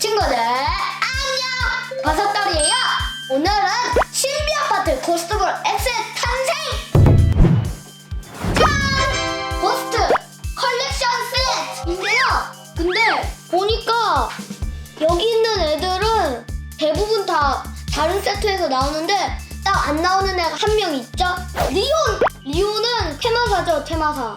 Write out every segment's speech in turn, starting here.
친구들 안녕! 버섯돌이에요. 오늘은 신비 아파트 고스트볼 X의 탄생! 짠! 고스트 컬렉션 세트인데요. 근데 보니까 여기 있는 애들은 대부분 다 다른 세트에서 나오는데 딱 안 나오는 애가 한 명 있죠? 리온! 리온은 테마사죠 테마사.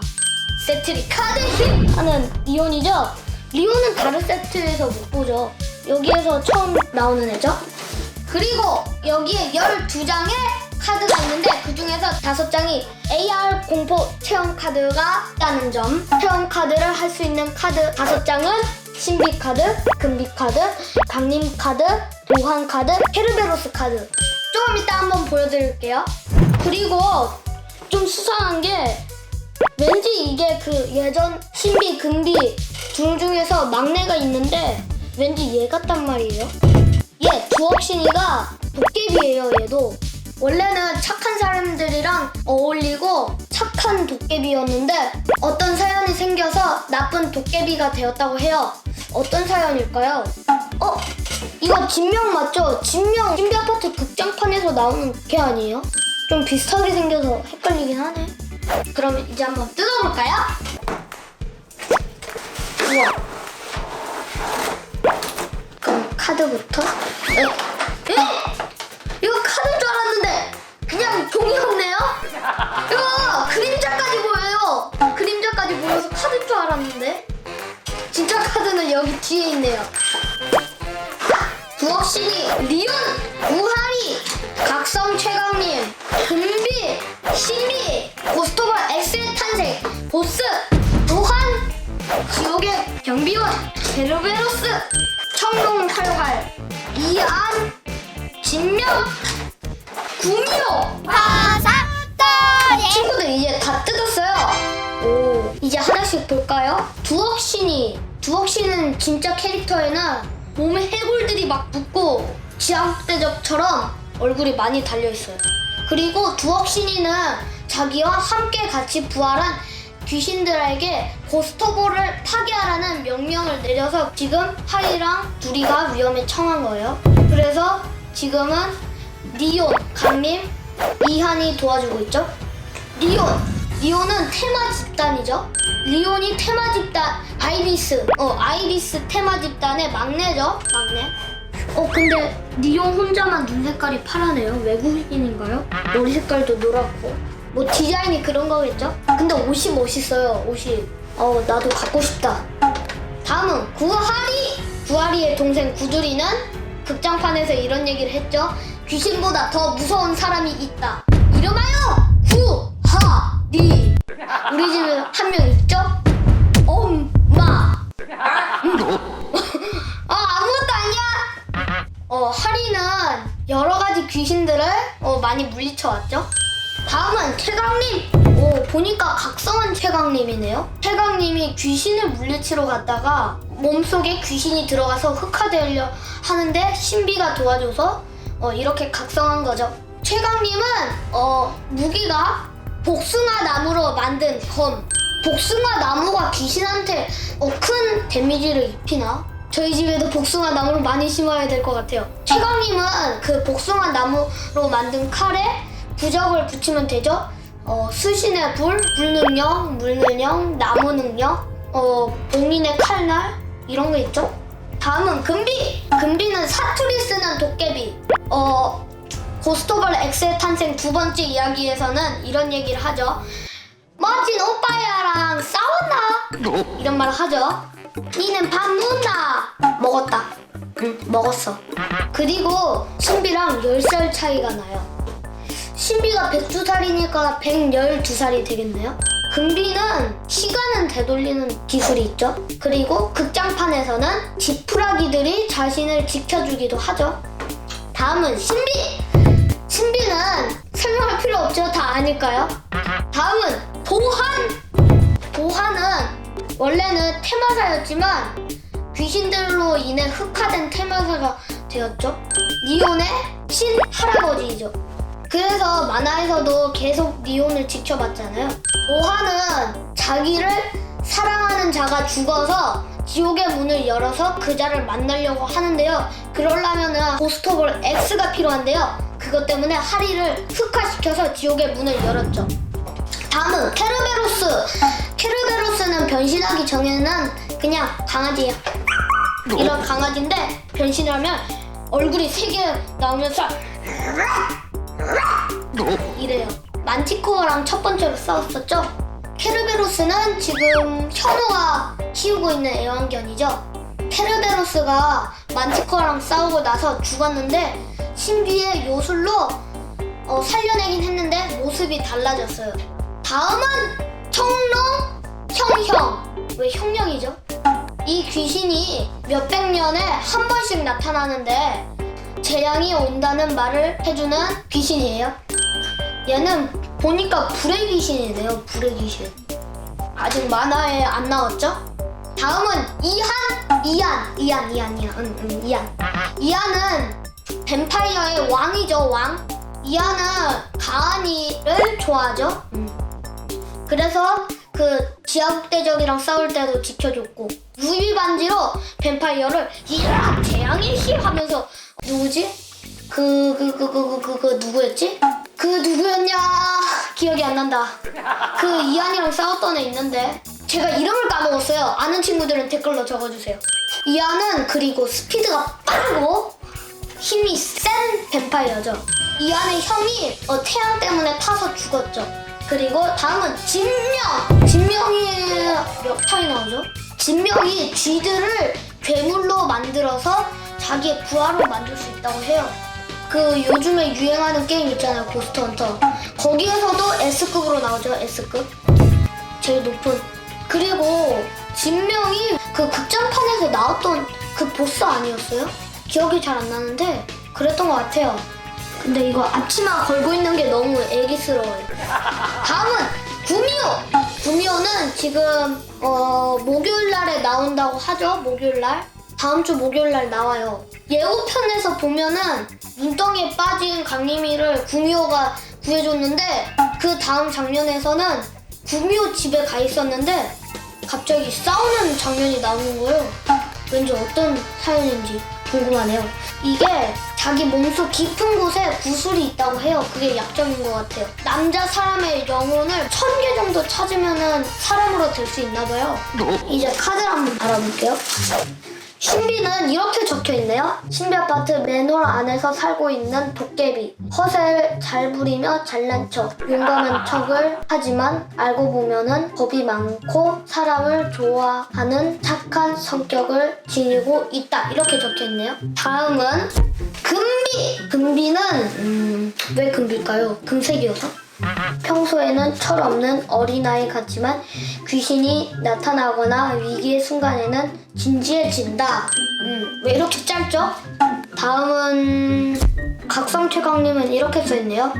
세트리 카드 힙 하는 리온이죠. 리온은 다른 세트에서 못 보죠. 여기에서 처음 나오는 애죠. 그리고 여기에 12장의 카드가 있는데 그 중에서 5장이 AR 공포 체험 카드가 있다는 점. 체험 카드를 할 수 있는 카드 5장은 신비 카드, 금비 카드, 강림 카드, 도환 카드, 헤르베로스 카드. 조금 이따 한번 보여드릴게요. 그리고 좀 수상한 게 왠지 이게 그 예전 신비 금비 둘 중에서 막내가 있는데 왠지 얘 같단 말이에요. 얘 두억신이가 도깨비예요. 얘도 원래는 착한 사람들이랑 어울리고 착한 도깨비였는데 어떤 사연이 생겨서 나쁜 도깨비가 되었다고 해요. 어떤 사연일까요? 어? 이거 진명 맞죠? 진명 신비 아파트 극장판에서 나오는 걔 아니에요? 좀 비슷하게 생겨서 헷갈리긴 하네. 그러면 이제 한번 뜯어볼까요? 우와. 그럼 카드부터. 에? 에? 이거 카드인 줄 알았는데 그냥 종이였네요? 이거 그림자까지 보여요. 그림자까지 보여서 카드인 줄 알았는데 진짜 카드는 여기 뒤에 있네요. 부엌신이 리온 우하리 각성 최강님 금비 신비 고스토벌 X의 탄생 보스 도환 지옥의 경비원 베르베로스 청룡 활활 이안 진명 구미호 화사떨이 친구들 이제 다 뜯었어요. 오, 이제 하나씩 볼까요? 두억신이 두억신은 진짜 캐릭터에는 몸에 해골들이 막 붙고 지압대접처럼 얼굴이 많이 달려 있어요. 그리고 두억신이는 자기와 함께 같이 부활한 귀신들에게 고스토볼을 파괴하라는 명령을 내려서 지금 하이랑 둘이가 위험에 처한 거예요. 그래서 지금은 리온, 강림, 이한이 도와주고 있죠. 리온. 리온은 테마 집단이죠. 리온이 테마 집단 아이리스. 어, 아이리스 테마 집단의 막내죠. 막내. 어, 근데 리온 혼자만 눈 색깔이 파라네요. 외국인인가요? 머리 색깔도 노랗고. 뭐 디자인이 그런 거겠죠? 근데 옷이 멋있어요. 옷이. 어, 나도 갖고 싶다. 다음은 구하리. 구하리의 동생 구두리는 극장판에서 이런 얘기를 했죠. 귀신보다 더 무서운 사람이 있다. 이름하여 구하리. 보니까 각성한 최강님이네요. 최강님이 귀신을 물리치러 갔다가 몸속에 귀신이 들어가서 흑화되려 하는데 신비가 도와줘서 어, 이렇게 각성한 거죠. 최강님은 어, 무기가 복숭아 나무로 만든 검. 복숭아 나무가 귀신한테 어, 큰 데미지를 입히나? 저희 집에도 복숭아 나무를 많이 심어야 될 것 같아요. 최강님은 그 복숭아 나무로 만든 칼에 부적을 붙이면 되죠. 어, 수신의 불, 불 능력, 물 능력, 나무 능력, 어, 봉인의 칼날 이런 거 있죠. 다음은 금비. 금비는 사투리 쓰는 도깨비. 어, 고스토벌 X의 탄생 두 번째 이야기에서는 이런 얘기를 하죠. 멋진 오빠야랑 싸웠나? 이런 말을 하죠. 니는 밥 먹나? 먹었다. 응, 먹었어. 그리고 신비랑 10살 차이가 나요. 신비가 102살이니까 112살이 되겠네요. 금비는 시간은 되돌리는 기술이 있죠. 그리고 극장판에서는 지푸라기들이 자신을 지켜주기도 하죠. 다음은 신비! 신비는 설명할 필요 없죠. 다 아닐까요? 다음은 도한! 도한은 원래는 테마사였지만 귀신들로 인해 흑화된 테마사가 되었죠. 니온의 신 할아버지이죠. 그래서 만화에서도 계속 니온을 지켜봤잖아요. 도한은 자기를 사랑하는 자가 죽어서 지옥의 문을 열어서 그 자를 만나려고 하는데요. 그러려면은 고스톱을 X가 필요한데요. 그것 때문에 하리를 흑화시켜서 지옥의 문을 열었죠. 다음은 케르베로스. 케르베로스는 변신하기 전에는 그냥 강아지예요. 이런 강아지인데 변신하면 얼굴이 세 개 나오면서 이래요. 만티코어랑 첫 번째로 싸웠었죠. 케르베로스는 지금 현우가 키우고 있는 애완견이죠. 케르베로스가 만티코어랑 싸우고 나서 죽었는데 신비의 요술로 어, 살려내긴 했는데 모습이 달라졌어요. 다음은 청룡 형형. 왜 형령이죠? 이 귀신이 몇백 년에 한 번씩 나타나는데 재앙이 온다는 말을 해주는 귀신이에요. 얘는 보니까 불의 귀신이네요. 불의 귀신. 아직 만화에 안 나왔죠? 다음은 이한, 이한, 이한, 이한, 이한, 응, 응, 이한. 이한은 뱀파이어의 왕이죠, 왕. 이한은 가은이를 좋아하죠. 음. 그래서 그 지하국대적이랑 싸울 때도 지켜줬고 루비 반지로 뱀파이어를 이야 재앙의 힘 하면서 누구지? 그 그 그 그 그 그 그 누구였지? 그 누구였냐 기억이 안 난다. 그 이한이랑 싸웠던 애 있는데 제가 이름을 까먹었어요. 아는 친구들은 댓글로 적어주세요. 이한은 그리고 스피드가 빠르고 힘이 센 뱀파이어죠. 이한의 형이 어, 태양 때문에 타서 죽었죠. 그리고 다음은 진명. 진명이 몇 타이 나오죠? 진명이 쥐들을 괴물로 만들어서 자기의 부하로 만들 수 있다고 해요. 그 요즘에 유행하는 게임 있잖아요, 고스트 헌터. 거기에서도 S급으로 나오죠, S급. 제일 높은. 그리고 진명이 그 극장판에서 나왔던 그 보스 아니었어요? 기억이 잘 안 나는데 그랬던 것 같아요. 근데 이거 앞치마 걸고 있는 게 너무 애기스러워요. 다음은 구미호. 구미호는 지금 어, 목요일 날에 나온다고 하죠. 목요일 날. 다음 주 목요일 날 나와요. 예고편에서 보면은 눈덩이에 빠진 강림이를 구미호가 구해줬는데 그 다음 장면에서는 구미호 집에 가 있었는데 갑자기 싸우는 장면이 나오는 거예요. 왠지 어떤 사연인지 궁금하네요. 이게 자기 몸속 깊은 곳에 구슬이 있다고 해요. 그게 약점인 것 같아요. 남자 사람의 영혼을 천 개 정도 찾으면은 사람으로 될 수 있나 봐요. 이제 카드를 한번 알아볼게요. 신비는 이렇게 적혀 있네요. 신비 아파트 맨홀 안에서 살고 있는 도깨비. 허세를 잘 부리며 잘난 척, 용감한 척을 하지만 알고 보면은 겁이 많고 사람을 좋아하는 착한 성격을 지니고 있다. 이렇게 적혀 있네요. 다음은 금비. 금비는 음, 왜 금비일까요? 금색이어서? 평소에는 철없는 어린아이 같지만 귀신이 나타나거나 위기의 순간에는 진지해진다. 음, 왜 이렇게 짧죠? 다음은 각성 최강님은 이렇게 써있네요.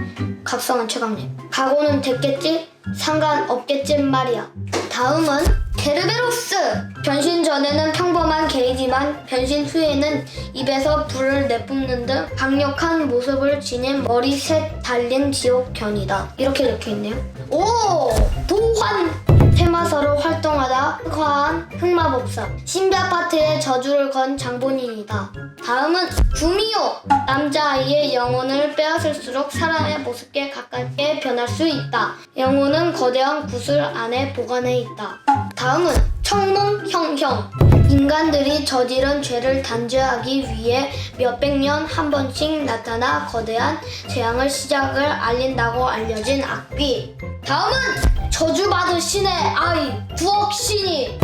각성한 최강님. 각오는 됐겠지? 상관없겠지 말이야. 다음은 게르베로스! 변신 전에는 평범한 개이지만 변신 후에는 입에서 불을 내뿜는 등 강력한 모습을 지닌 머리 셋 달린 지옥견이다. 이렇게 적혀있네요. 오! 도환! 테마서로 활동하다 흑화한 흑마법사 신비 아파트에 저주를 건 장본인이다. 다음은 구미호 남자아이의 영혼을 빼앗을수록 사람의 모습에 가깝게 변할 수 있다. 영혼은 거대한 구슬 안에 보관해 있다. 다음은 청몽 형형 인간들이 저지른 죄를 단죄하기 위해 몇백 년 한 번씩 나타나 거대한 재앙을 시작을 알린다고 알려진 악귀. 다음은 저주받은 신의 아이 부엌신이.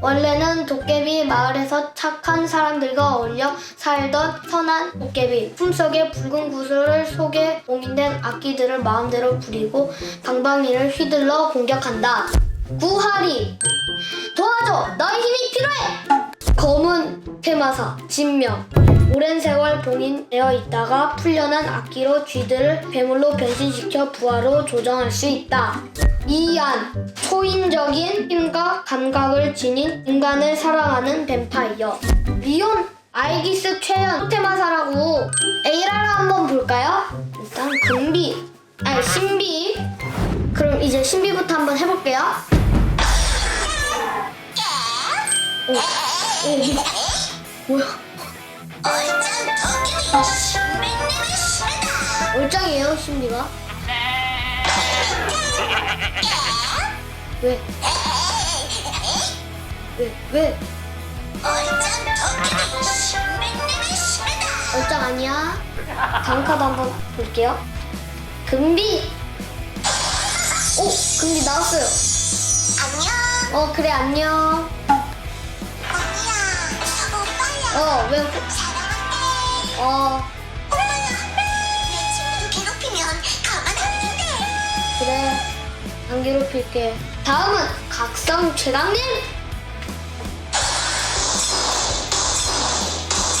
원래는 도깨비 마을에서 착한 사람들과 어울려 살던 선한 도깨비. 품속에 붉은 구슬을 속에 옮긴된 악기들을 마음대로 부리고 방방이를 휘둘러 공격한다. 구하리 도와줘! 너의 힘이 필요해! 검은 테마사 진명. 오랜 세월 봉인되어 있다가 풀려난 악기로 쥐들을 괴물로 변신시켜 부하로 조정할 수 있다 이안 초인적인 힘과 감각을 지닌 인간을 사랑하는 뱀파이어 리온 아이기스 최연 테마사라고 에이라를 한번 볼까요? 일단 금비 아니 신비 그럼 이제 신비부터 한번 해볼게요 오, 오, 뭐야? 얼짱이에요, 심리가? 왜? 왜? 왜? 얼짱 아니야? 다음 카드 한번 볼게요. 금비! 오! 금비 나왔어요. 어, 그래, 안녕. 어, 왜? 어, 그래. 안 괴롭힐게. 다음은 각성 최강님!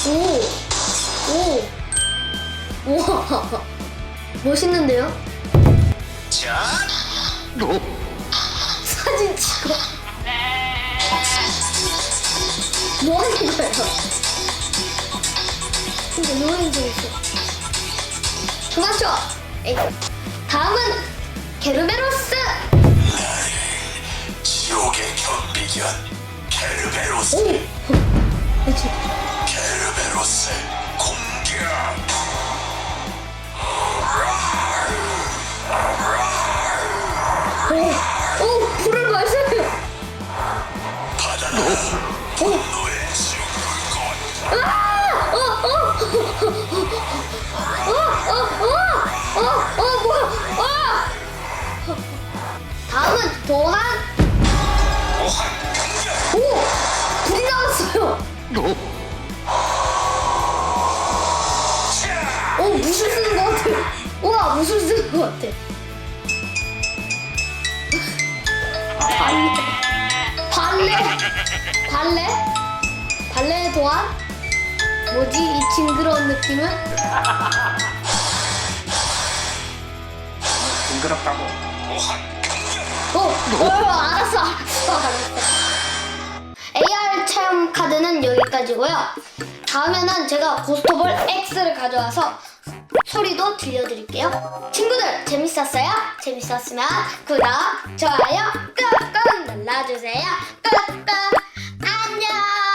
오! 오! 우와! 멋있는데요? 사진 찍어. 뭐 하는 거예요? 근데 너무 힘들었어. 그만 쳐! 에이. 다음은 게르베로스! 지옥의 경비견 케르베로스 오! 그치. 케르베로스 공격 오! 오! 불을 발사해요! 바다가 분노의 죽을 아! 어! 어! 어! 어! 어! 어! 어! 뭐야! 어! 다음은 강력 오! 불이 나왔어요! 오! 무술 쓰는 것 같아! 우와! 무술 쓰는 것 같아! 발레! 발레! 발레? 발레 도안? 뭐지? 이 징그러운 느낌은? 징그럽다고. 강력 어, 어, 알았어, 알았어, 알았어. AR 체험 카드는 여기까지고요. 다음에는 제가 고스톱을 X를 가져와서 소리도 들려드릴게요. 친구들 재밌었어요? 재밌었으면 구독, 좋아요 꾹꾹 눌러주세요. 꾹꾹 안녕.